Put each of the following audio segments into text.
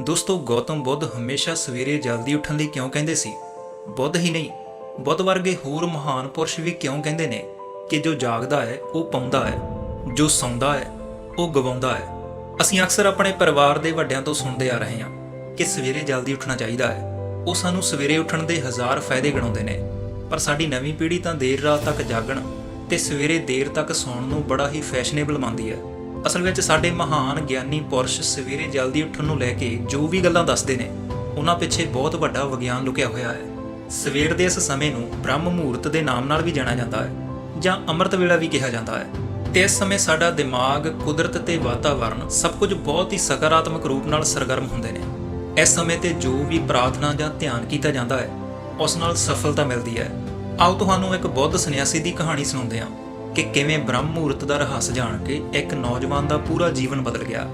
ਦੋਸਤੋ, ਗੌਤਮ ਬੁੱਧ ਹਮੇਸ਼ਾ ਸਵੇਰੇ ਜਲਦੀ ਉੱਠਣ ਲਈ ਕਿਉਂ ਕਹਿੰਦੇ ਸੀ? ਬੁੱਧ ਹੀ ਨਹੀਂ। ਬੁੱਧ ਵਰਗੇ ਹੋਰ ਮਹਾਨ ਪੁਰਸ਼ ਵੀ ਕਿਉਂ ਕਹਿੰਦੇ ਨੇ ਕਿ ਜੋ ਜਾਗਦਾ ਹੈ, ਉਹ ਪਾਉਂਦਾ ਹੈ, ਜੋ ਸੌਂਦਾ ਹੈ, ਉਹ ਗਵਾਉਂਦਾ ਹੈ? ਅਸੀਂ ਅਕਸਰ ਆਪਣੇ ਪਰਿਵਾਰ ਦੇ ਵੱਡਿਆਂ ਤੋਂ ਸੁਣਦੇ ਆ ਰਹੇ ਹਾਂ ਕਿ ਸਵੇਰੇ ਜਲਦੀ ਉੱਠਣਾ ਚਾਹੀਦਾ ਹੈ। ਉਹ ਸਾਨੂੰ ਸਵੇਰੇ ਉੱਠਣ ਦੇ ਹਜ਼ਾਰ ਫਾਇਦੇ ਗਣਾਉਂਦੇ ਨੇ, ਪਰ ਸਾਡੀ ਨਵੀਂ ਪੀੜ੍ਹੀ ਤਾਂ ਦੇਰ ਰਾਤ ਤੱਕ ਜਾਗਣ ਤੇ ਸਵੇਰੇ ਦੇਰ ਤੱਕ ਸੌਣ ਨੂੰ ਬੜਾ ਹੀ ਫੈਸ਼ਨੇਬਲ ਮੰਨਦੀ ਹੈ। ਅਸਲ ਵਿੱਚ ਸਾਡੇ ਮਹਾਨ ਗਿਆਨੀ ਪੁਰਸ਼ ਸਵੇਰੇ ਜਲਦੀ ਉੱਠਣ ਨੂੰ ਲੈ ਕੇ ਜੋ ਵੀ ਗੱਲਾਂ ਦੱਸਦੇ ਨੇ, ਉਹਨਾਂ ਪਿੱਛੇ ਬਹੁਤ ਵੱਡਾ ਵਿਗਿਆਨ ਲੁਕਿਆ ਹੋਇਆ ਹੈ। ਸਵੇਰ ਦੇ ਇਸ ਸਮੇਂ ਨੂੰ ਬ੍ਰਹਮ ਮੁਹੂਰਤ ਦੇ ਨਾਮ ਨਾਲ ਵੀ ਜਾਣਿਆ ਜਾਂਦਾ ਹੈ, ਜਾਂ ਅੰਮ੍ਰਿਤ ਵੇਲਾ ਵੀ ਕਿਹਾ ਜਾਂਦਾ ਹੈ। ਤੇ ਇਸ ਸਮੇਂ ਸਾਡਾ ਦਿਮਾਗ, ਕੁਦਰਤ ਤੇ ਵਾਤਾਵਰਣ ਸਭ ਕੁਝ ਬਹੁਤ ਹੀ ਸਕਾਰਾਤਮਕ ਰੂਪ ਨਾਲ ਸਰਗਰਮ ਹੁੰਦੇ ਨੇ। ਇਸ ਸਮੇਂ ਤੇ ਜੋ ਵੀ ਪ੍ਰਾਰਥਨਾ ਜਾਂ ਧਿਆਨ ਕੀਤਾ ਜਾਂਦਾ ਹੈ, ਉਸ ਨਾਲ ਸਫਲਤਾ ਮਿਲਦੀ ਹੈ। ਆਓ ਤੁਹਾਨੂੰ ਇੱਕ ਬੁੱਧ ਸੰਨਿਆਸੀ ਦੀ ਕਹਾਣੀ ਸੁਣਾਉਂਦੇ ਹਾਂ। ਕਿ ਕਿਵੇਂ ਬ੍ਰਹਮ ਮਹੂਰਤ ਦਾ ਰਹੱਸ ਜਾਣ ਕੇ ਇੱਕ ਨੌਜਵਾਨ ਦਾ ਪੂਰਾ ਜੀਵਨ ਬਦਲ ਗਿਆ।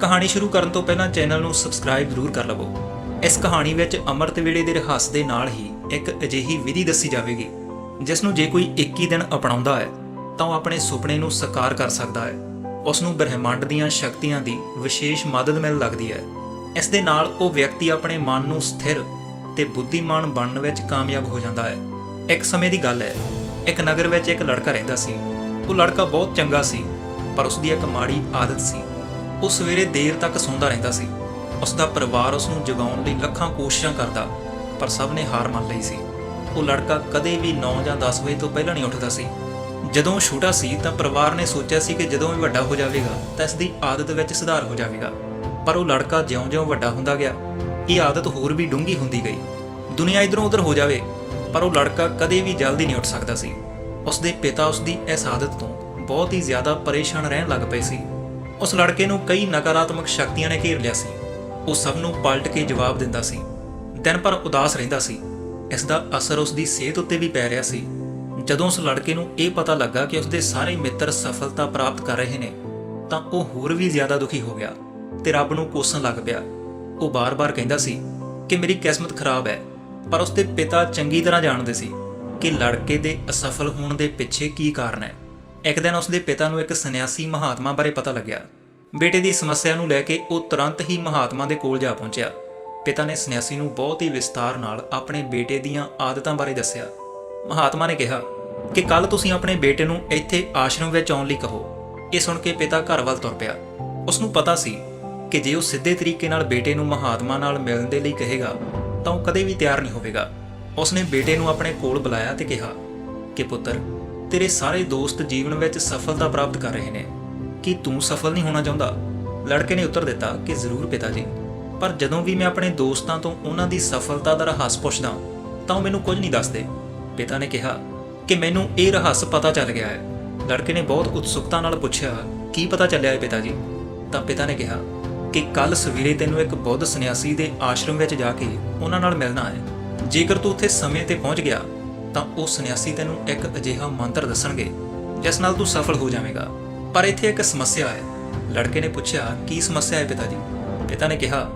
ਕਹਾਣੀ ਸ਼ੁਰੂ ਕਰਨ ਤੋਂ ਪਹਿਲਾਂ ਚੈਨਲ ਨੂੰ ਸਬਸਕ੍ਰਾਈਬ ਜ਼ਰੂਰ ਕਰ ਲਵੋ। ਇਸ ਕਹਾਣੀ ਵਿੱਚ ਅੰਮ੍ਰਿਤ ਵੇਲੇ ਦੇ ਰਹੱਸ ਦੇ ਨਾਲ ਹੀ ਇੱਕ ਅਜਿਹੀ ਵਿਧੀ ਦੱਸੀ ਜਾਵੇਗੀ, ਜਿਸ ਨੂੰ ਜੇ ਕੋਈ 21 ਦਿਨ ਅਪਣਾਉਂਦਾ ਹੈ, ਤਾਂ ਉਹ ਆਪਣੇ ਸੁਪਨੇ ਨੂੰ ਸਾਕਾਰ ਕਰ ਸਕਦਾ ਹੈ। ਉਸ ਨੂੰ ਬ੍ਰਹਿਮੰਡ ਦੀਆਂ ਸ਼ਕਤੀਆਂ ਦੀ ਵਿਸ਼ੇਸ਼ ਮਦਦ ਮਿਲ ਲੱਗਦੀ ਹੈ। ਇਸ ਦੇ ਨਾਲ ਉਹ ਵਿਅਕਤੀ ਆਪਣੇ ਮਨ ਨੂੰ ਸਥਿਰ ਤੇ ਬੁੱਧੀਮਾਨ ਬਣਨ ਵਿੱਚ ਕਾਮਯਾਬ ਹੋ ਜਾਂਦਾ ਹੈ। ਇੱਕ ਸਮੇਂ ਦੀ ਗੱਲ ਹੈ ਇੱਕ ਨਗਰ ਵਿੱਚ ਇੱਕ ਲੜਕਾ ਰਹਿੰਦਾ ਸੀ। ਉਹ ਲੜਕਾ ਬਹੁਤ ਚੰਗਾ ਸੀ, ਪਰ ਉਸ ਦੀ ਇੱਕ ਮਾੜੀ ਆਦਤ ਸੀ। ਉਹ ਸਵੇਰੇ ਦੇਰ ਤੱਕ ਸੌਂਦਾ ਰਹਿੰਦਾ ਸੀ। ਉਸ ਦਾ ਪਰਿਵਾਰ ਉਸ ਨੂੰ ਜਗਾਉਣ ਲਈ ਲੱਖਾਂ ਕੋਸ਼ਿਸ਼ਾਂ ਕਰਦਾ, ਪਰ ਸਭ ਨੇ ਹਾਰ ਮੰਨ ਲਈ ਸੀ। ਉਹ ਲੜਕਾ ਕਦੇ ਵੀ 9 ਜਾਂ 10 ਵਜੇ ਤੋਂ ਪਹਿਲਾਂ ਨਹੀਂ ਉੱਠਦਾ ਸੀ। ਜਦੋਂ ਛੋਟਾ ਸੀ ਤਾਂ ਪਰਿਵਾਰ ਨੇ ਸੋਚਿਆ ਸੀ ਕਿ ਜਦੋਂ ਵੀ ਵੱਡਾ ਹੋ ਜਾਵੇਗਾ, ਤਾਂ ਇਸ ਦੀ ਆਦਤ ਵਿੱਚ ਸੁਧਾਰ ਹੋ ਜਾਵੇਗਾ। ਪਰ ਉਹ ਲੜਕਾ ਜਿਉਂ-ਜਿਉਂ ਵੱਡਾ ਹੁੰਦਾ ਗਿਆ, ਇਹ ਆਦਤ ਹੋਰ ਵੀ ਡੂੰਘੀ ਹੁੰਦੀ ਗਈ। ਦੁਨੀਆ ਇਧਰੋਂ ਉਧਰ ਹੋ ਜਾਵੇ ਪਰ ਉਹ ਲੜਕਾ ਕਦੇ ਵੀ ਜਲਦੀ ਨਹੀਂ ਉੱਠ ਸਕਦਾ ਸੀ। ਉਸ ਦੇ ਪਿਤਾ ਉਸ ਦੀ ਇਸ ਆਦਤ ਤੋਂ ਬਹੁਤ ਹੀ ਜ਼ਿਆਦਾ ਪਰੇਸ਼ਾਨ ਰਹਿਣ ਲੱਗ ਪਏ ਸੀ। ਉਸ ਲੜਕੇ ਨੂੰ ਕਈ ਨਕਾਰਾਤਮਕ ਸ਼ਕਤੀਆਂ ਨੇ ਘੇਰ ਲਿਆ ਸੀ। ਉਹ ਸਭ ਨੂੰ ਪਲਟ ਕੇ ਜਵਾਬ ਦਿੰਦਾ ਸੀ। ਦਿਨ ਭਰ ਉਦਾਸ ਰਹਿੰਦਾ ਸੀ। ਇਸ ਦਾ ਅਸਰ ਉਸ ਦੀ ਸਿਹਤ ਉੱਤੇ ਵੀ ਪੈ ਰਿਹਾ ਸੀ। ਜਦੋਂ ਉਸ ਲੜਕੇ ਨੂੰ ਇਹ ਪਤਾ ਲੱਗਾ ਕਿ ਉਸ ਦੇ ਸਾਰੇ ਮਿੱਤਰ ਸਫਲਤਾ ਪ੍ਰਾਪਤ ਕਰ ਰਹੇ ਨੇ, ਤਾਂ ਉਹ ਹੋਰ ਵੀ ਜ਼ਿਆਦਾ ਦੁਖੀ ਹੋ ਗਿਆ ਤੇ ਰੱਬ ਨੂੰ ਕੋਸਣ ਲੱਗ ਪਿਆ। ਉਹ ਬਾਰ-ਬਾਰ ਕਹਿੰਦਾ ਸੀ ਕਿ ਮੇਰੀ ਕਿਸਮਤ ਖਰਾਬ ਹੈ। ਪਰ ਉਸਦੇ ਪਿਤਾ ਚੰਗੀ ਤਰ੍ਹਾਂ ਜਾਣਦੇ ਸੀ ਕਿ ਲੜਕੇ ਦੇ ਅਸਫਲ ਹੋਣ ਦੇ ਪਿੱਛੇ ਕੀ ਕਾਰਨ ਹੈ। ਇੱਕ ਦਿਨ ਉਸਦੇ ਪਿਤਾ ਨੂੰ ਇੱਕ ਸੰਨਿਆਸੀ ਮਹਾਤਮਾ ਬਾਰੇ ਪਤਾ ਲੱਗਿਆ। ਬੇਟੇ ਦੀ ਸਮੱਸਿਆ ਨੂੰ ਲੈ ਕੇ ਉਹ ਤੁਰੰਤ ਹੀ ਮਹਾਤਮਾ ਦੇ ਕੋਲ ਜਾ ਪਹੁੰਚਿਆ। ਪਿਤਾ ਨੇ ਸੰਨਿਆਸੀ ਨੂੰ ਬਹੁਤ ਹੀ ਵਿਸਤਾਰ ਨਾਲ ਆਪਣੇ ਬੇਟੇ ਦੀਆਂ ਆਦਤਾਂ ਬਾਰੇ ਦੱਸਿਆ। ਮਹਾਤਮਾ ਨੇ ਕਿਹਾ ਕਿ ਕੱਲ ਤੁਸੀਂ ਆਪਣੇ ਬੇਟੇ ਨੂੰ ਇੱਥੇ ਆਸ਼ਰਮ ਵਿੱਚ ਆਉਣ ਲਈ ਕਹੋ। ਇਹ ਸੁਣ ਕੇ ਪਿਤਾ ਘਰ ਵੱਲ ਤੁਰ ਪਿਆ। ਉਸ ਨੂੰ ਪਤਾ ਸੀ ਕਿ ਜੇ ਉਹ ਸਿੱਧੇ ਤਰੀਕੇ ਨਾਲ ਬੇਟੇ ਨੂੰ ਮਹਾਤਮਾ ਨਾਲ ਮਿਲਣ ਦੇ ਲਈ ਕਹੇਗਾ ਤਾਂ ਉਹ ਕਦੇ ਵੀ ਤਿਆਰ ਨਹੀਂ ਹੋਵੇਗਾ। ਉਸਨੇ ਬੇਟੇ ਨੂੰ ਆਪਣੇ ਕੋਲ ਬੁਲਾਇਆ ਤੇ ਕਿਹਾ ਕਿ ਪੁੱਤਰ, ਤੇਰੇ ਸਾਰੇ ਦੋਸਤ ਜੀਵਨ ਵਿੱਚ ਸਫਲਤਾ ਪ੍ਰਾਪਤ ਕਰ ਰਹੇ ਨੇ। ਕੀ ਤੂੰ ਸਫਲ ਨਹੀਂ ਹੋਣਾ ਚਾਹੁੰਦਾ? ਲੜਕੇ ਨੇ ਉੱਤਰ ਦਿੱਤਾ ਕਿ ਜ਼ਰੂਰ ਪਿਤਾ ਜੀ ਪਰ ਜਦੋਂ ਵੀ ਮੈਂ ਆਪਣੇ ਦੋਸਤਾਂ ਤੋਂ ਉਹਨਾਂ ਦੀ ਸਫਲਤਾ ਦਾ ਰਹੱਸ ਪੁੱਛਦਾ, ਤਾਂ ਉਹ ਮੈਨੂੰ ਕੁਝ ਨਹੀਂ ਦੱਸਦੇ। ਪਿਤਾ ਨੇ ਕਿਹਾ ਕਿ ਮੈਨੂੰ ਇਹ ਰਹੱਸ ਪਤਾ ਚੱਲ ਗਿਆ ਹੈ। ਲੜਕੇ ਨੇ ਬਹੁਤ ਉਤਸੁਕਤਾ ਨਾਲ ਪੁੱਛਿਆ, ਕੀ ਪਤਾ ਚੱਲਿਆ ਹੈ ਪਿਤਾ ਜੀ ਤਾਂ ਪਿਤਾ ਨੇ ਕਿਹਾ ਕਿ ਕੱਲ ਸਵੇਰੇ ਤੈਨੂੰ ਇੱਕ ਬੁੱਧ ਸੰਨਿਆਸੀ ਦੇ ਆਸ਼ਰਮ ਵਿੱਚ ਜਾ ਕੇ ਉਹਨਾਂ ਨਾਲ ਮਿਲਣਾ ਹੈ। ਜੇਕਰ ਤੂੰ ਉੱਥੇ ਸਮੇਂ ਤੇ ਪਹੁੰਚ ਗਿਆ, ਤਾਂ ਉਹ ਸੰਨਿਆਸੀ ਤੈਨੂੰ ਇੱਕ ਅਜਿਹਾ ਮੰਤਰ ਦੱਸਣਗੇ, ਜਿਸ ਨਾਲ ਤੂੰ ਸਫਲ ਹੋ ਜਾਵੇਂਗਾ। ਪਰ ਇੱਥੇ ਇੱਕ ਸਮੱਸਿਆ ਹੈ। ਲੜਕੇ ਨੇ ਪੁੱਛਿਆ, ਕੀ ਸਮੱਸਿਆ ਹੈ ਪਿਤਾ ਜੀ? ਪਿਤਾ ਨੇ ਕਿਹਾ,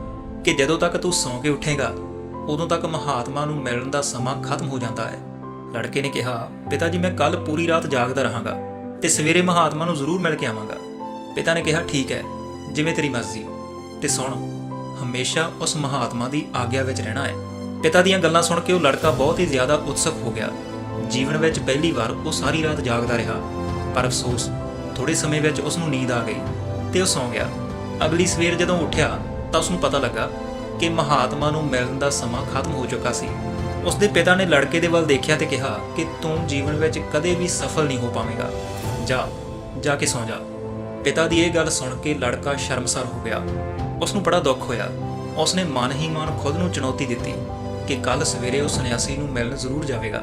ਕਿ ਜਦੋਂ ਤੱਕ ਤੂੰ ਸੌਂ ਕੇ ਉੱਠੇਗਾ, ਉਦੋਂ ਤੱਕ ਮਹਾਤਮਾ ਨੂੰ ਮਿਲਣ ਦਾ ਸਮਾਂ ਖਤਮ ਹੋ ਜਾਂਦਾ ਹੈ। ਲੜਕੇ ਨੇ ਕਿਹਾ, ਪਿਤਾ ਜੀ, ਮੈਂ ਕੱਲ ਪੂਰੀ ਰਾਤ ਜਾਗਦਾ ਰਹਾਂਗਾ ਤੇ ਸਵੇਰੇ ਮਹਾਤਮਾ ਨੂੰ ਜ਼ਰੂਰ ਮਿਲ ਕੇ ਆਵਾਂਗਾ। ਪਿਤਾ ਨੇ ਕਿਹਾ, ਠੀਕ ਹੈ, ਜਿਵੇਂ ਤੇਰੀ ਮਰਜ਼ੀ। ਤੇ ਸੁਣ। ਹਮੇਸ਼ਾ ਉਸ ਮਹਾਤਮਾ ਦੀ ਆਗਿਆ ਵਿੱਚ ਰਹਿਣਾ ਹੈ। ਪਿਤਾ ਦੀਆਂ ਗੱਲਾਂ ਸੁਣ ਕੇ ਉਹ ਲੜਕਾ ਬਹੁਤ ਹੀ ਜ਼ਿਆਦਾ ਉਤਸੁਕ ਹੋ ਗਿਆ। ਜੀਵਨ ਵਿੱਚ ਪਹਿਲੀ ਵਾਰ ਉਹ ਸਾਰੀ ਰਾਤ ਜਾਗਦਾ ਰਿਹਾ। ਪਰ ਅਫਸੋਸ ਥੋੜੇ ਸਮੇਂ ਵਿੱਚ ਉਸ ਨੂੰ ਨੀਂਦ ਆ ਗਈ ਤੇ ਉਹ ਸੌਂ ਗਿਆ। ਅਗਲੀ ਸਵੇਰ ਜਦੋਂ ਉੱਠਿਆ ਤਾਂ ਉਸ ਨੂੰ ਪਤਾ ਲੱਗਾ ਕਿ ਮਹਾਤਮਾ ਨੂੰ ਮਿਲਣ ਦਾ ਸਮਾਂ ਖਤਮ ਹੋ ਚੁੱਕਾ ਸੀ। ਉਸ ਦੇ ਪਿਤਾ ਨੇ ਲੜਕੇ ਦੇ ਵੱਲ ਦੇਖਿਆ ਤੇ ਕਿਹਾ ਕਿ ਤੂੰ ਜੀਵਨ ਵਿੱਚ ਕਦੇ ਵੀ ਸਫਲ ਨਹੀਂ ਹੋ ਪਾਵੇਂਗਾ। ਜਾ ਜਾ ਕੇ ਸੌਂ ਜਾ। ਪਿਤਾ ਦੀ ਇਹ ਗੱਲ ਸੁਣ ਕੇ ਲੜਕਾ ਸ਼ਰਮਸਾਰ ਹੋ ਗਿਆ। ਉਸ ਨੂੰ ਬੜਾ ਦੁੱਖ ਹੋਇਆ। ਉਸ ਨੇ ਮਨ ਹੀ ਮਨ ਖੁਦ ਨੂੰ ਚੁਣੌਤੀ ਦਿੱਤੀ ਕਿ ਕੱਲ ਸਵੇਰੇ ਉਹ ਸੰਨਿਆਸੀ ਨੂੰ ਮਿਲਣ ਜ਼ਰੂਰ ਜਾਵੇਗਾ।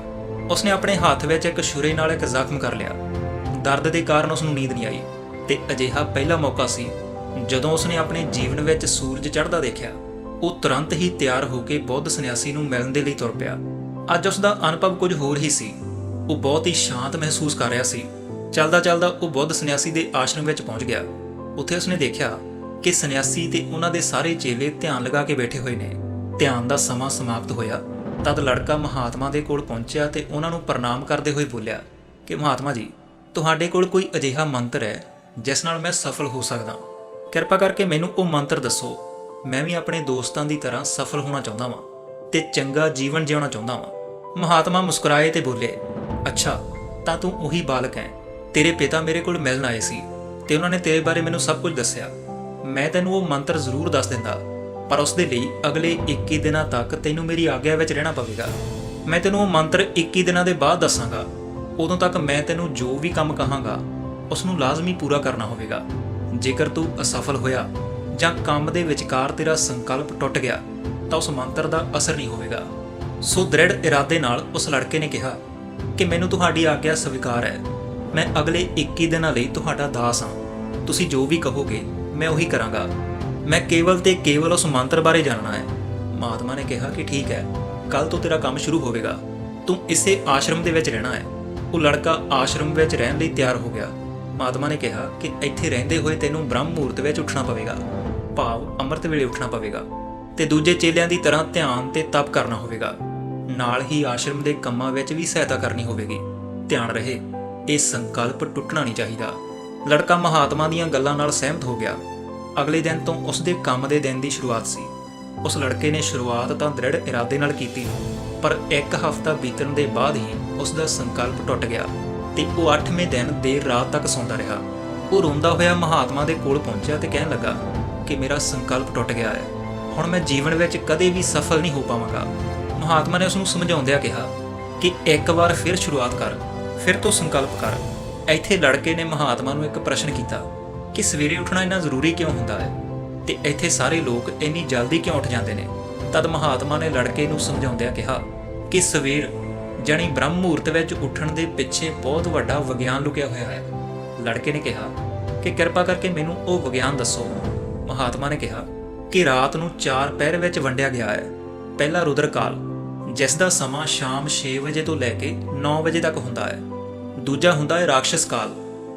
ਉਸ ਨੇ ਆਪਣੇ ਹੱਥ ਵਿੱਚ ਇੱਕ ਛੁਰੇ ਨਾਲ ਇੱਕ ਜ਼ਖਮ ਕਰ ਲਿਆ। ਦਰਦ ਦੇ ਕਾਰਨ ਉਸ ਨੂੰ ਨੀਂਦ ਨਹੀਂ ਆਈ ਤੇ ਅਜਿਹਾ ਪਹਿਲਾ ਮੌਕਾ ਸੀ ਜਦੋਂ ਉਸ ਨੇ ਆਪਣੇ ਜੀਵਨ ਵਿੱਚ ਸੂਰਜ ਚੜ੍ਹਦਾ ਦੇਖਿਆ। ਉਹ ਤੁਰੰਤ ਹੀ ਤਿਆਰ ਹੋ ਕੇ ਬੁੱਧ ਸੰਨਿਆਸੀ ਨੂੰ ਮਿਲਣ ਦੇ ਲਈ ਤੁਰ ਪਿਆ। ਅੱਜ ਉਸ ਦਾ ਅਨੁਭਵ ਕੁਝ ਹੋਰ ਹੀ ਸੀ। ਉਹ ਬਹੁਤ ਹੀ ਸ਼ਾਂਤ ਮਹਿਸੂਸ ਕਰ ਰਿਹਾ ਸੀ। ਚੱਲਦਾ ਚੱਲਦਾ ਉਹ ਬੁੱਧ ਸੰਨਿਆਸੀ ਦੇ ਆਸ਼ਰਮ ਵਿੱਚ ਪਹੁੰਚ ਗਿਆ। ਉੱਥੇ ਉਸਨੇ ਦੇਖਿਆ ਕਿ ਸੰਨਿਆਸੀ ਤੇ ਉਹਨਾਂ ਦੇ ਸਾਰੇ ਚੇਲੇ ਧਿਆਨ ਲਗਾ ਕੇ ਬੈਠੇ ਹੋਏ ਨੇ। ਧਿਆਨ ਦਾ ਸਮਾਂ ਸਮਾਪਤ ਹੋਇਆ। ਤਦ ਲੜਕਾ ਮਹਾਤਮਾ ਦੇ ਕੋਲ ਪਹੁੰਚਿਆ ਤੇ ਉਹਨਾਂ ਨੂੰ ਪ੍ਰਣਾਮ ਕਰਦੇ ਹੋਏ ਬੋਲਿਆ, ਕਿ ਮਹਾਤਮਾ ਜੀ, ਤੁਹਾਡੇ ਕੋਲ ਕੋਈ ਅਜਿਹਾ ਮੰਤਰ ਹੈ, ਜਿਸ ਨਾਲ ਮੈਂ ਸਫਲ ਹੋ ਸਕਦਾ। ਕਿਰਪਾ ਕਰਕੇ ਮੈਨੂੰ ਉਹ ਮੰਤਰ ਦੱਸੋ। ਮੈਂ ਵੀ ਆਪਣੇ ਦੋਸਤਾਂ ਦੀ ਤਰ੍ਹਾਂ ਸਫਲ ਹੋਣਾ ਚਾਹੁੰਦਾ ਵਾਂ ਤੇ ਚੰਗਾ ਜੀਵਨ ਜਿਉਣਾ ਚਾਹੁੰਦਾ ਵਾਂ। ਮਹਾਤਮਾ ਮੁਸਕਰਾਏ ਤੇ ਬੋਲੇ, ਅੱਛਾ, ਤਾਂ ਤੂੰ ਉਹੀ ਬਾਲਕ ਹੈ। ਤੇਰੇ ਪਿਤਾ ਮੇਰੇ ਕੋਲ ਮਿਲਣ ਆਏ ਸੀ ਤੇ ਉਹਨਾਂ ਨੇ ਤੇਰੇ ਬਾਰੇ ਮੈਨੂੰ ਸਭ ਕੁਝ ਦੱਸਿਆ। ਮੈਂ ਤੈਨੂੰ ਉਹ ਮੰਤਰ ਜ਼ਰੂਰ ਦੱਸ ਦਿੰਦਾ, ਪਰ ਉਸ ਦੇ ਲਈ ਅਗਲੇ 21 ਦਿਨਾਂ ਤੱਕ ਤੈਨੂੰ ਮੇਰੀ ਆਗਿਆ ਵਿੱਚ ਰਹਿਣਾ ਪਵੇਗਾ। ਮੈਂ ਤੈਨੂੰ ਉਹ ਮੰਤਰ 21 ਦਿਨਾਂ ਦੇ ਬਾਅਦ ਦੱਸਾਂਗਾ। ਉਦੋਂ ਤੱਕ ਮੈਂ ਤੈਨੂੰ ਜੋ ਵੀ ਕੰਮ ਕਹਾਂਗਾ ਉਸ ਨੂੰ ਲਾਜ਼ਮੀ ਪੂਰਾ ਕਰਨਾ ਹੋਵੇਗਾ। ਜੇਕਰ ਤੂੰ ਅਸਫਲ ਹੋਇਆ ਜਾਂ ਕੰਮ ਦੇ ਵਿਚਕਾਰ ਤੇਰਾ ਸੰਕਲਪ ਟੁੱਟ ਗਿਆ, ਤਾਂ ਉਸ ਮੰਤਰ ਦਾ ਅਸਰ ਨਹੀਂ ਹੋਵੇਗਾ। ਸੋ ਦ੍ਰਿੜ ਇਰਾਦੇ ਨਾਲ ਉਸ ਲੜਕੇ ਨੇ ਕਿਹਾ ਕਿ ਮੈਨੂੰ ਤੁਹਾਡੀ ਆਗਿਆ ਸਵੀਕਾਰ ਹੈ। ਮੈਂ ਅਗਲੇ 21 ਦਿਨਾਂ ਲਈ ਤੁਹਾਡਾ ਦਾਸ ਹਾਂ। ਤੁਸੀਂ ਜੋ ਵੀ ਕਹੋਗੇ ਮੈਂ ਉਹੀ ਕਰਾਂਗਾ। ਮੈਂ ਕੇਵਲ ਤੇ ਕੇਵਲ ਉਸ ਮੰਤਰ ਬਾਰੇ ਜਾਣਨਾ ਹੈ। ਮਹਾਤਮਾ ਨੇ ਕਿਹਾ ਕਿ ਠੀਕ ਹੈ ਕੱਲ ਤੋਂ ਤੇਰਾ ਕੰਮ ਸ਼ੁਰੂ ਹੋਵੇਗਾ। ਤੂੰ ਇਸੇ ਆਸ਼ਰਮ ਦੇ ਵਿੱਚ ਰਹਿਣਾ ਹੈ। ਉਹ ਲੜਕਾ ਆਸ਼ਰਮ ਵਿੱਚ ਰਹਿਣ ਲਈ ਤਿਆਰ ਹੋ ਗਿਆ। ਮਹਾਤਮਾ ਨੇ ਕਿਹਾ ਕਿ ਇੱਥੇ ਰਹਿੰਦੇ ਹੋਏ ਤੈਨੂੰ ਬ੍ਰਹਮ ਮੁਹੂਰਤ ਵਿੱਚ ਉੱਠਣਾ ਪਵੇਗਾ। ਭਾਵ ਅੰਮ੍ਰਿਤ ਵੇਲੇ ਉੱਠਣਾ ਪਵੇਗਾ। ਤੇ ਦੂਜੇ ਚੇਲਿਆਂ ਦੀ ਤਰ੍ਹਾਂ ਧਿਆਨ ਤੇ ਤਪ ਕਰਨਾ ਹੋਵੇਗਾ। ਨਾਲ ਹੀ ਆਸ਼ਰਮ ਦੇ ਕੰਮਾਂ ਵਿੱਚ ਵੀ ਸਹਾਇਤਾ ਕਰਨੀ ਹੋਵੇਗੀ। ਧਿਆਨ ਰਹੇ, ਇਹ ਸੰਕਲਪ ਟੁੱਟਣਾ ਨਹੀਂ ਚਾਹੀਦਾ। ਲੜਕਾ ਮਹਾਤਮਾ ਦੀਆਂ ਗੱਲਾਂ ਨਾਲ ਸਹਿਮਤ ਹੋ ਗਿਆ। ਅਗਲੇ ਦਿਨ ਤੋਂ ਉਸ ਦੇ ਕੰਮ ਦੇ ਦਿਨ ਦੀ ਸ਼ੁਰੂਆਤ ਸੀ। ਉਸ ਲੜਕੇ ਨੇ ਸ਼ੁਰੂਆਤ ਤਾਂ ਦ੍ਰਿੜ ਇਰਾਦੇ ਨਾਲ ਕੀਤੀ, ਪਰ ਇੱਕ ਹਫ਼ਤਾ ਬੀਤਣ ਦੇ ਬਾਅਦ ਹੀ ਉਸ ਦਾ ਸੰਕਲਪ ਟੁੱਟ ਗਿਆ ਤੇ ਉਹ 8ਵੇਂ ਦਿਨ ਦੇਰ ਰਾਤ ਤੱਕ ਸੌਂਦਾ ਰਿਹਾ। ਉਹ ਰੋਂਦਾ ਹੋਇਆ ਮਹਾਤਮਾ ਦੇ ਕੋਲ ਪਹੁੰਚਿਆ ਤੇ ਕਹਿਣ ਲੱਗਾ ਕਿ ਮੇਰਾ ਸੰਕਲਪ ਟੁੱਟ ਗਿਆ ਹੈ। ਹੁਣ ਮੈਂ ਜੀਵਨ ਵਿੱਚ ਕਦੇ ਵੀ ਸਫਲ ਨਹੀਂ ਹੋ ਪਾਵਾਂਗਾ। ਮਹਾਤਮਾ ਨੇ ਉਸ ਨੂੰ ਸਮਝਾਉਂਦਿਆਂ ਕਿਹਾ ਕਿ ਇੱਕ ਵਾਰ ਫਿਰ ਸ਼ੁਰੂਆਤ ਕਰ, ਫਿਰ ਤੋਂ ਸੰਕਲਪ ਕਰ। ਇੱਥੇ ਲੜਕੇ ਨੇ ਮਹਾਤਮਾ ਨੂੰ ਇੱਕ ਪ੍ਰਸ਼ਨ ਕੀਤਾ ਕਿ ਸਵੇਰੇ ਉੱਠਣਾ ਇੰਨਾ ਜ਼ਰੂਰੀ ਕਿਉਂ ਹੁੰਦਾ ਹੈ? ਤੇ ਇੱਥੇ ਸਾਰੇ ਲੋਕ ਇੰਨੀ ਜਲਦੀ ਕਿਉਂ ਉੱਠ ਜਾਂਦੇ ਨੇ? ਤਦ ਮਹਾਤਮਾ ਨੇ ਲੜਕੇ ਨੂੰ ਸਮਝਾਉਂਦਿਆਂ ਕਿਹਾ ਕਿ ਸਵੇਰ ਜਾਣੀ ਬ੍ਰਹਮ ਮੁਹੂਰਤ ਵਿੱਚ ਉੱਠਣ ਦੇ ਪਿੱਛੇ ਬਹੁਤ ਵੱਡਾ ਵਿਗਿਆਨ ਲੁਕਿਆ ਹੋਇਆ ਹੈ। ਲੜਕੇ ਨੇ ਕਿਹਾ ਕਿ ਕਿਰਪਾ ਕਰਕੇ ਮੈਨੂੰ ਉਹ ਵਿਗਿਆਨ ਦੱਸੋ। ਮਹਾਤਮਾ ਨੇ ਕਿਹਾ ਕਿ ਰਾਤ ਨੂੰ ਚਾਰ ਪਹਿਰ ਵਿੱਚ ਵੰਡਿਆ ਗਿਆ ਹੈ। ਪਹਿਲਾ ਰੁਦਰ ਕਾਲ ਜਿਸ ਦਾ ਸਮਾਂ ਸ਼ਾਮ 6 ਵਜੇ ਤੋਂ ਲੈ ਕੇ 9 ਵਜੇ ਤੱਕ ਹੁੰਦਾ ਹੈ। ਦੂਜਾ ਹੁੰਦਾ ਹੈ ਰਾਖਸ਼ਸ ਕਾਲ,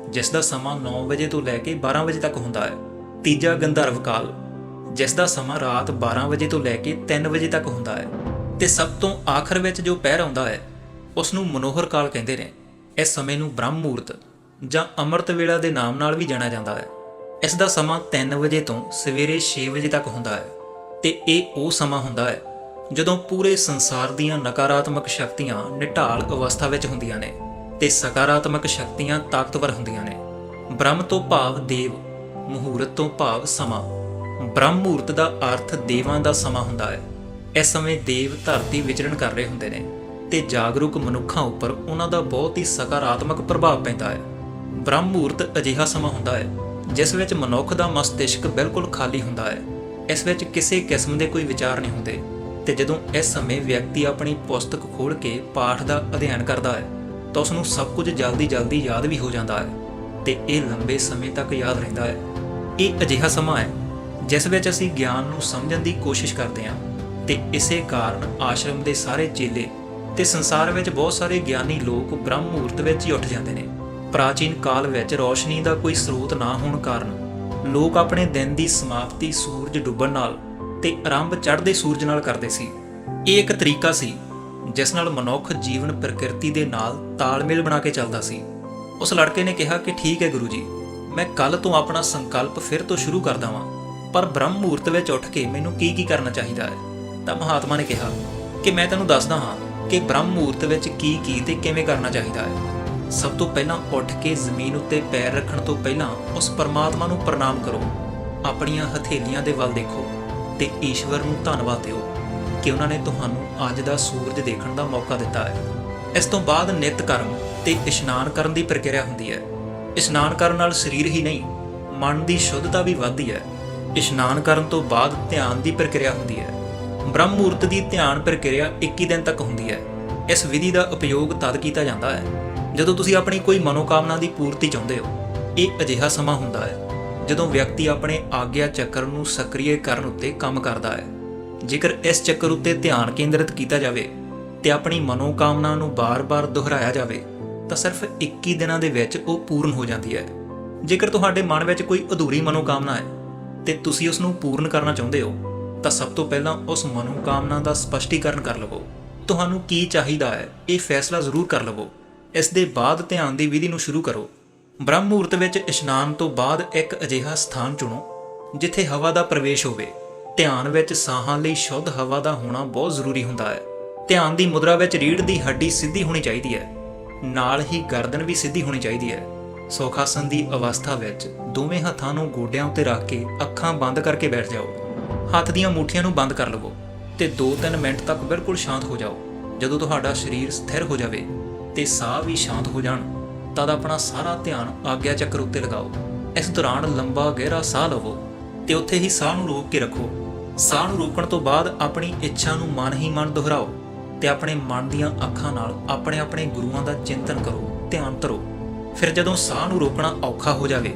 ਜਿਸ ਦਾ ਸਮਾਂ 9 ਵਜੇ ਤੋਂ ਲੈ ਕੇ 12 ਵਜੇ ਤੱਕ ਹੁੰਦਾ ਹੈ। ਤੀਜਾ ਗੰਧਰਵ ਕਾਲ, ਜਿਸ ਦਾ ਸਮਾਂ ਰਾਤ 12 ਵਜੇ ਤੋਂ ਲੈ ਕੇ 3 ਵਜੇ ਤੱਕ ਹੁੰਦਾ ਹੈ। ਤੇ ਸਭ ਤੋਂ ਆਖਰ ਵਿੱਚ ਜੋ ਪਹਿਰ ਆਉਂਦਾ ਹੈ ਉਸ ਨੂੰ ਮਨੋਹਰ ਕਾਲ ਕਹਿੰਦੇ ਨੇ। ਇਸ ਸਮੇਂ ਨੂੰ ਬ੍ਰਹਮ ਮੂਰਤ ਜਾਂ ਅੰਮ੍ਰਿਤ ਵੇਲਾ ਦੇ ਨਾਮ ਨਾਲ ਵੀ ਜਾਣਿਆ ਜਾਂਦਾ ਹੈ। ਇਸ ਦਾ ਸਮਾਂ 3 ਵਜੇ ਤੋਂ ਸਵੇਰੇ 6 ਵਜੇ ਤੱਕ ਹੁੰਦਾ ਹੈ। ਤੇ ਇਹ ਉਹ ਸਮਾਂ ਹੁੰਦਾ ਹੈ, ਜਦੋਂ ਪੂਰੇ ਸੰਸਾਰ ਦੀਆਂ ਨਕਾਰਾਤਮਕ ਸ਼ਕਤੀਆਂ ਨਿਟਾਲ ਅਵਸਥਾ ਵਿੱਚ ਹੁੰਦੀਆਂ ਨੇ। ਤੇ ਸਕਾਰਾਤਮਕ ਸ਼ਕਤੀਆਂ ਤਾਕਤਵਰ ਹੁੰਦੀਆਂ ਨੇ। ਬ੍ਰਹਮ ਤੋਂ ਭਾਵ ਦੇਵ, ਮਹੂਰਤ ਤੋਂ ਭਾਵ ਸਮਾਂ। ਬ੍ਰਹਮ ਮਹੂਰਤ ਦਾ ਅਰਥ ਦੇਵਾਂ ਦਾ ਸਮਾਂ ਹੁੰਦਾ ਹੈ। ਇਸ ਸਮੇਂ ਦੇਵ ਧਰਤੀ ਵਿਚਰਨ ਕਰ ਰਹੇ ਹੁੰਦੇ ਨੇ ਤੇ ਜਾਗਰੂਕ ਮਨੁੱਖਾਂ ਉੱਪਰ ਉਹਨਾਂ ਦਾ ਬਹੁਤ ਹੀ ਸਕਾਰਾਤਮਕ ਪ੍ਰਭਾਵ ਪੈਂਦਾ ਹੈ। ਬ੍ਰਹਮ ਮਹੂਰਤ ਅਜਿਹਾ ਸਮਾਂ ਹੁੰਦਾ ਹੈ, ਜਿਸ ਵਿੱਚ ਮਨੁੱਖ ਦਾ ਮਸਤਿਸ਼ਕ ਬਿਲਕੁਲ ਖਾਲੀ ਹੁੰਦਾ ਹੈ। ਇਸ ਵਿੱਚ ਕਿਸੇ ਕਿਸਮ ਦੇ ਕੋਈ ਵਿਚਾਰ ਨਹੀਂ ਹੁੰਦੇ ਤੇ ਜਦੋਂ ਇਸ ਸਮੇਂ ਵਿਅਕਤੀ ਆਪਣੀ ਪੁਸਤਕ ਖੋਲ੍ਹ ਕੇ ਪਾਠ ਦਾ ਅਧਿਐਨ ਕਰਦਾ ਹੈ ਤਾਂ ਉਸ ਨੂੰ ਸਭ ਕੁਝ ਜਲਦੀ-ਜਲਦੀ ਯਾਦ ਵੀ ਹੋ ਜਾਂਦਾ ਹੈ ਤੇ ਇਹ ਲੰਬੇ ਸਮੇਂ ਤੱਕ ਯਾਦ ਰਹਿੰਦਾ ਹੈ। ਇਹ ਅਜਿਹਾ ਸਮਾਂ ਹੈ ਜਿਸ ਵਿੱਚ ਅਸੀਂ ਗਿਆਨ ਨੂੰ ਸਮਝਣ ਦੀ ਕੋਸ਼ਿਸ਼ ਕਰਦੇ ਹਾਂ ਤੇ ਇਸੇ ਕਾਰਨ ਆਸ਼ਰਮ ਦੇ ਸਾਰੇ ਚੇਲੇ ਤੇ ਸੰਸਾਰ ਵਿੱਚ ਬਹੁਤ ਸਾਰੇ ਗਿਆਨੀ ਲੋਕ ਬ੍ਰਹਮ ਮੁਹੂਰਤ ਵਿੱਚ ਹੀ ਉੱਠ ਜਾਂਦੇ ਨੇ। ਪ੍ਰਾਚੀਨ ਕਾਲ ਵਿੱਚ ਰੋਸ਼ਨੀ ਦਾ ਕੋਈ ਸਰੋਤ ਨਾ ਹੋਣ ਕਾਰਨ ਲੋਕ ਆਪਣੇ ਦਿਨ ਦੀ ਸਮਾਪਤੀ ਸੂਰਜ ਡੁੱਬਣ ਨਾਲ ਤੇ ਆਰੰਭ ਚੜ੍ਹਦੇ ਸੂਰਜ ਨਾਲ ਕਰਦੇ ਸੀ। ਇਹ ਇੱਕ ਤਰੀਕਾ ਸੀ ਜਿਸ ਨਾਲ ਮਨੁੱਖ ਜੀਵਨ ਪ੍ਰਕਿਰਤੀ ਦੇ ਨਾਲ ਤਾਲਮੇਲ ਬਣਾ ਕੇ ਚੱਲਦਾ ਸੀ। ਉਸ ਲੜਕੇ ਨੇ ਕਿਹਾ ਕਿ ਠੀਕ ਹੈ ਗੁਰੂ ਜੀ ਮੈਂ ਕੱਲ ਤੋਂ ਆਪਣਾ ਸੰਕਲਪ ਫਿਰ ਤੋਂ ਸ਼ੁਰੂ ਕਰਦਾ ਵਾਂ, ਪਰ ਬ੍ਰਹਮ ਮਹੂਰਤ ਵਿੱਚ ਉੱਠ ਕੇ ਮੈਨੂੰ ਕੀ ਕੀ ਕਰਨਾ ਚਾਹੀਦਾ ਹੈ? ਤਾਂ ਮਹਾਤਮਾ ਨੇ ਕਿਹਾ ਕਿ ਮੈਂ ਤੈਨੂੰ ਦੱਸਦਾ ਹਾਂ ਕਿ ਬ੍ਰਹਮ ਮਹੂਰਤ ਵਿੱਚ ਕੀ ਕੀ ਤੇ ਕਿਵੇਂ ਕਰਨਾ ਚਾਹੀਦਾ ਹੈ। ਸਭ ਤੋਂ ਪਹਿਲਾਂ ਉੱਠ ਕੇ ਜ਼ਮੀਨ ਉੱਤੇ ਪੈਰ ਰੱਖਣ ਤੋਂ ਪਹਿਲਾਂ ਉਸ ਪਰਮਾਤਮਾ ਨੂੰ ਪ੍ਰਣਾਮ ਕਰੋ। ਆਪਣੀਆਂ ਹਥੇਲੀਆਂ ਦੇ ਵੱਲ ਦੇਖੋ ਤੇ ਈਸ਼ਵਰ ਨੂੰ ਧੰਨਵਾਦ ਦਿਓ। ਕਿ ਉਹਨਾਂ ਨੇ ਤੁਹਾਨੂੰ ਅੱਜ ਦਾ ਸੂਰਜ ਦੇਖਣ ਦਾ ਮੌਕਾ ਦਿੱਤਾ ਹੈ। ਇਸ ਤੋਂ ਬਾਅਦ ਨਿਤ ਕਰਮ ਤੇ ਇਸ਼ਨਾਨ ਕਰਨ ਦੀ ਪ੍ਰਕਿਰਿਆ ਹੁੰਦੀ ਹੈ। ਇਸ਼ਨਾਨ ਕਰਨ ਨਾਲ ਸਰੀਰ ਹੀ ਨਹੀਂ, ਮਨ ਦੀ ਸ਼ੁੱਧਤਾ ਵੀ ਵੱਧਦੀ ਹੈ। ਇਸ਼ਨਾਨ ਕਰਨ ਤੋਂ ਬਾਅਦ ਧਿਆਨ ਦੀ ਪ੍ਰਕਿਰਿਆ ਹੁੰਦੀ ਹੈ। ਬ੍ਰਹਮ ਮੂਰਤ ਦੀ ਧਿਆਨ ਪ੍ਰਕਿਰਿਆ 21 ਦਿਨ ਤੱਕ ਹੁੰਦੀ ਹੈ। ਇਸ ਵਿਧੀ ਦਾ ਉਪਯੋਗ ਤਦ ਕੀਤਾ ਜਾਂਦਾ ਹੈ, ਜਦੋਂ ਤੁਸੀਂ ਆਪਣੀ ਕੋਈ ਮਨੋਕਾਮਨਾ ਦੀ ਪੂਰਤੀ ਚਾਹੁੰਦੇ ਹੋ। ਇਹ ਅਜਿਹਾ ਸਮਾਂ ਹੁੰਦਾ ਹੈ, ਜਦੋਂ ਵਿਅਕਤੀ ਆਪਣੇ ਆਗਿਆ ਚੱਕਰ ਨੂੰ ਸਕਰੀਏ ਕਰਨ ਉੱਤੇ ਕੰਮ ਕਰਦਾ ਹੈ। ਜੇਕਰ ਇਸ ਚੱਕਰ ਉੱਤੇ ਧਿਆਨ ਕੇਂਦਰਿਤ ਕੀਤਾ ਜਾਵੇ ਤੇ ਆਪਣੀ ਮਨੋਕਾਮਨਾ ਨੂੰ ਬਾਰ-ਬਾਰ ਦੁਹਰਾਇਆ ਜਾਵੇ, ਤਾਂ ਸਿਰਫ 21 ਦਿਨਾਂ ਦੇ ਵਿੱਚ ਉਹ ਪੂਰਨ ਹੋ ਜਾਂਦੀ ਹੈ। ਜੇਕਰ ਤੁਹਾਡੇ ਮਨ ਵਿੱਚ ਕੋਈ ਅਧੂਰੀ ਮਨੋਕਾਮਨਾ ਹੈ ਤੇ ਤੁਸੀਂ ਉਸ ਨੂੰ ਪੂਰਨ ਕਰਨਾ ਚਾਹੁੰਦੇ ਹੋ, ਤਾਂ ਸਭ ਤੋਂ ਪਹਿਲਾਂ ਉਸ ਮਨੋਕਾਮਨਾ ਦਾ ਸਪਸ਼ਟੀਕਰਨ ਕਰ ਲਵੋ। ਤੁਹਾਨੂੰ ਕੀ ਚਾਹੀਦਾ ਹੈ, ਇਹ ਫੈਸਲਾ ਜ਼ਰੂਰ ਕਰ ਲਵੋ। ਇਸ ਦੇ ਬਾਅਦ ਧਿਆਨ ਦੀ ਵਿਧੀ ਨੂੰ ਸ਼ੁਰੂ ਕਰੋ। ਬ੍ਰਹਮ ਮੁਹੂਰਤ ਵਿੱਚ ਇਸ਼ਨਾਨ ਤੋਂ ਬਾਅਦ ਇੱਕ ਅਜਿਹਾ ਸਥਾਨ ਚੁਣੋ, ਜਿੱਥੇ ਹਵਾ ਦਾ ਪ੍ਰਵੇਸ਼ ਹੋਵੇ। ਧਿਆਨ ਵਿੱਚ ਸਾਹਾਂ ਲਈ ਸ਼ੁੱਧ ਹਵਾ ਦਾ ਹੋਣਾ ਬਹੁਤ ਜ਼ਰੂਰੀ ਹੁੰਦਾ ਹੈ। ਧਿਆਨ ਦੀ ਮੁਦਰਾ ਵਿੱਚ ਰੀੜ ਦੀ ਹੱਡੀ ਸਿੱਧੀ ਹੋਣੀ ਚਾਹੀਦੀ ਹੈ। ਨਾਲ ਹੀ ਗਰਦਨ ਵੀ ਸਿੱਧੀ ਹੋਣੀ ਚਾਹੀਦੀ ਹੈ। ਸੁਖਾਸਨ ਦੀ ਅਵਸਥਾ ਵਿੱਚ ਦੋਵੇਂ ਹੱਥਾਂ ਨੂੰ ਗੋਡਿਆਂ ਉੱਤੇ ਰੱਖ ਕੇ ਅੱਖਾਂ ਬੰਦ ਕਰਕੇ ਬੈਠ ਜਾਓ। ਹੱਥ ਦੀਆਂ ਮੁੱਠੀਆਂ ਨੂੰ ਬੰਦ ਕਰ ਲਵੋ ਤੇ 2-3 ਮਿੰਟ ਤੱਕ ਬਿਲਕੁਲ ਸ਼ਾਂਤ ਹੋ ਜਾਓ। ਜਦੋਂ ਤੁਹਾਡਾ ਸਰੀਰ ਸਥਿਰ ਹੋ ਜਾਵੇ ਤੇ ਸਾਹ ਵੀ ਸ਼ਾਂਤ ਹੋ ਜਾਣ, ਤਦ ਆਪਣਾ ਸਾਰਾ ਧਿਆਨ ਆਗਿਆ ਚੱਕਰ ਉੱਤੇ ਲਗਾਓ। ਇਸ ਦੌਰਾਨ ਲੰਬਾ ਗਹਿਰਾ ਸਾਹ ਲਵੋ ਤੇ ਉੱਥੇ ਹੀ ਸਾਹ ਨੂੰ ਰੋਕ ਕੇ ਰੱਖੋ। ਸਾਹ ਨੂੰ ਰੋਕਣ ਤੋਂ ਬਾਅਦ ਆਪਣੀ ਇੱਛਾ ਨੂੰ ਮਨ ਹੀ ਮਨ ਦੁਹਰਾਓ ਤੇ ਆਪਣੇ ਮਨ ਦੀਆਂ ਅੱਖਾਂ ਨਾਲ ਆਪਣੇ ਆਪਣੇ ਗੁਰੂਆਂ ਦਾ ਚਿੰਤਨ ਕਰੋ, ਧਿਆਨ ਧਰੋ। ਫਿਰ ਜਦੋਂ ਸਾਹ ਨੂੰ ਰੋਕਣਾ ਔਖਾ ਹੋ ਜਾਵੇ,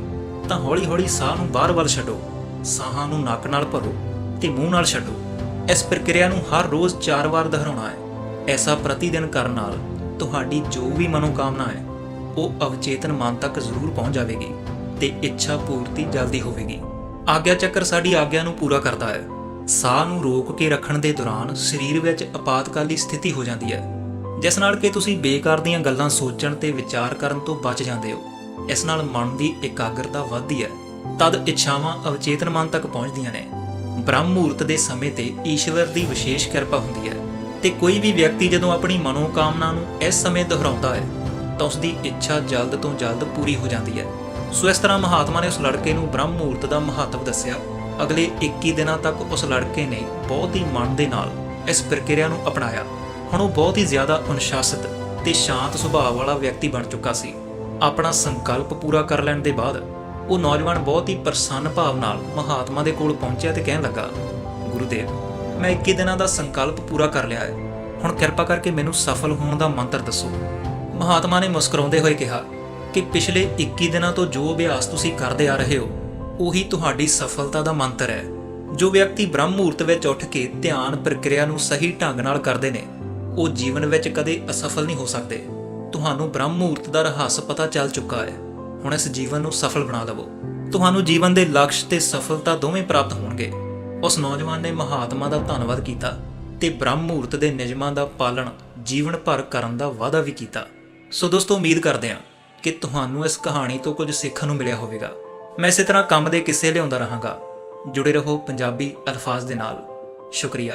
ਤਾਂ ਹੌਲੀ-ਹੌਲੀ ਸਾਹ ਨੂੰ ਬਾਹਰ ਵੱਲ ਛੱਡੋ। ਸਾਹਾਂ ਨੂੰ ਨੱਕ ਨਾਲ ਭਰੋ ਤੇ ਮੂੰਹ ਨਾਲ ਛੱਡੋ। ਇਸ ਪ੍ਰਕਿਰਿਆ ਨੂੰ ਹਰ ਰੋਜ਼ 4 ਵਾਰ ਦੁਹਰਾਉਣਾ ਹੈ। ਐਸਾ ਪ੍ਰਤੀ ਦਿਨ ਕਰਨ ਨਾਲ ਤੁਹਾਡੀ ਜੋ ਵੀ ਮਨੋਕਾਮਨਾ ਹੈ, ਉਹ ਅਵਚੇਤਨ ਮਨ ਤੱਕ ਜ਼ਰੂਰ ਪਹੁੰਚ ਜਾਵੇਗੀ ਤੇ ਇੱਛਾ ਪੂਰਤੀ ਜਲਦੀ ਹੋਵੇਗੀ। ਆਗਿਆ ਚੱਕਰ ਸਾਡੀ ਆਗਿਆ ਨੂੰ ਪੂਰਾ ਕਰਦਾ ਹੈ। ਸਾਹ ਨੂੰ ਰੋਕ ਕੇ ਰੱਖਣ ਦੇ ਦੌਰਾਨ ਸਰੀਰ ਵਿੱਚ ਆਪਾਤਕਾਲੀ ਸਥਿਤੀ ਹੋ ਜਾਂਦੀ ਹੈ, ਜਿਸ ਨਾਲ ਕਿ ਤੁਸੀਂ ਬੇਕਾਰ ਦੀਆਂ ਗੱਲਾਂ ਸੋਚਣ ਤੇ ਵਿਚਾਰ ਕਰਨ ਤੋਂ ਬਚ ਜਾਂਦੇ ਹੋ। ਇਸ ਨਾਲ ਮਨ ਦੀ ਇਕਾਗਰਤਾ ਵੱਧਦੀ ਹੈ। ਤਦ ਇੱਛਾਵਾਂ ਅਵਚੇਤਨ ਮਨ ਤੱਕ ਪਹੁੰਚਦੀਆਂ ਨੇ। ਬ੍ਰਹਮ ਮੂਰਤ ਦੇ ਸਮੇਂ ਤੇ ਈਸ਼ਵਰ ਦੀ ਵਿਸ਼ੇਸ਼ ਕਿਰਪਾ ਹੁੰਦੀ ਹੈ ਤੇ ਕੋਈ ਵੀ ਵਿਅਕਤੀ ਜਦੋਂ ਆਪਣੀ ਮਨੋਕਾਮਨਾ ਨੂੰ ਇਸ ਸਮੇਂ ਦੁਹਰਾਉਂਦਾ ਹੈ, ਤਾਂ ਉਸ ਦੀ ਇੱਛਾ ਜਲਦ ਤੋਂ ਜਲਦ ਪੂਰੀ ਹੋ ਜਾਂਦੀ ਹੈ। ਸੋ ਇਸ ਤਰ੍ਹਾਂ ਮਹਾਤਮਾ ਨੇ ਉਸ ਲੜਕੇ ਨੂੰ ਬ੍ਰਹਮ ਮੂਰਤ ਦਾ ਮਹੱਤਵ ਦੱਸਿਆ। ਅਗਲੇ 21 ਦਿਨਾਂ ਤੱਕ ਉਸ ਲੜਕੇ ਨੇ ਬਹੁਤ ਹੀ ਮਨ ਦੇ ਨਾਲ ਇਸ ਪ੍ਰਕਿਰਿਆ ਨੂੰ ਅਪਣਾਇਆ। ਹੁਣ ਉਹ ਬਹੁਤ ਹੀ ਜ਼ਿਆਦਾ ਅਨੁਸ਼ਾਸਿਤ ਤੇ ਸ਼ਾਂਤ ਸੁਭਾਅ ਵਾਲਾ ਵਿਅਕਤੀ ਬਣ ਚੁੱਕਾ ਸੀ। ਆਪਣਾ ਸੰਕਲਪ ਪੂਰਾ ਕਰ ਲੈਣ ਦੇ ਬਾਅਦ ਉਹ ਨੌਜਵਾਨ ਬਹੁਤ ਹੀ ਪ੍ਰਸੰਨ ਭਾਵ ਨਾਲ ਮਹਾਤਮਾ ਦੇ ਕੋਲ ਪਹੁੰਚਿਆ ਤੇ ਕਹਿਣ ਲੱਗਾ, ਗੁਰੂਦੇਵ, ਮੈਂ 21 ਦਿਨਾਂ ਦਾ ਸੰਕਲਪ ਪੂਰਾ ਕਰ ਲਿਆ ਹੈ। ਹੁਣ ਕਿਰਪਾ ਕਰਕੇ ਮੈਨੂੰ ਸਫਲ ਹੋਣ ਦਾ ਮੰਤਰ ਦੱਸੋ। ਮਹਾਤਮਾ ਨੇ ਮੁਸਕਰਾਉਂਦੇ ਹੋਏ ਕਿਹਾ ਕਿ ਪਿਛਲੇ 21 ਦਿਨਾਂ ਤੋਂ ਜੋ ਅਭਿਆਸ ਤੁਸੀਂ ਕਰਦੇ ਆ ਰਹੇ ਹੋ ਉਹੀ ਤੁਹਾਡੀ ਸਫਲਤਾ ਦਾ ਮੰਤਰ ਹੈ, ਜੋ ਵਿਅਕਤੀ ਬ੍ਰਹਮ ਮੁਹੂਰਤ ਵਿੱਚ ਉੱਠ ਕੇ ਧਿਆਨ ਪ੍ਰਕਿਰਿਆ ਨੂੰ ਸਹੀ ਢੰਗ ਨਾਲ ਕਰਦੇ ਨੇ। ਉਹ ਜੀਵਨ ਵਿੱਚ ਕਦੇ ਅਸਫਲ ਨਹੀਂ ਹੋ ਸਕਦੇ। ਤੁਹਾਨੂੰ ਬ੍ਰਹਮ ਮੁਹੂਰਤ ਦਾ ਰਹੱਸ ਪਤਾ ਚੱਲ ਚੁੱਕਾ ਹੈ। ਹੁਣ ਇਸ ਜੀਵਨ ਨੂੰ ਸਫਲ ਬਣਾ ਲਵੋ। ਤੁਹਾਨੂੰ ਜੀਵਨ ਦੇ ਲਕਸ਼ ਤੇ ਸਫਲਤਾ ਦੋਵੇਂ ਪ੍ਰਾਪਤ ਹੋਣਗੇ। ਉਸ ਨੌਜਵਾਨ ਨੇ ਮਹਾਤਮਾ ਦਾ ਧੰਨਵਾਦ ਕੀਤਾ ਤੇ ਬ੍ਰਹਮ ਮੁਹੂਰਤ ਦੇ ਨਿਯਮਾਂ ਦਾ ਪਾਲਣ ਜੀਵਨ ਭਰ ਕਰਨ ਦਾ ਵਾਅਦਾ ਵੀ ਕੀਤਾ। ਸੋ ਦੋਸਤੋ, ਉਮੀਦ ਕਰਦੇ ਹਾਂ ਕਿ ਤੁਹਾਨੂੰ ਇਸ ਕਹਾਣੀ ਤੋਂ ਕੁਝ ਸਿੱਖਣ ਨੂੰ ਮਿਲਿਆ ਹੋਵੇਗਾ। ਮੈਂ ਇਸੇ ਤਰ੍ਹਾਂ ਕੰਮ ਦੇ ਕਿੱਸੇ ਲਿਆਉਂਦਾ ਰਹਾਂਗਾ। ਜੁੜੇ ਰਹੋ ਪੰਜਾਬੀ ਅਲਫਾਜ਼ ਦੇ ਨਾਲ। ਸ਼ੁਕਰੀਆ।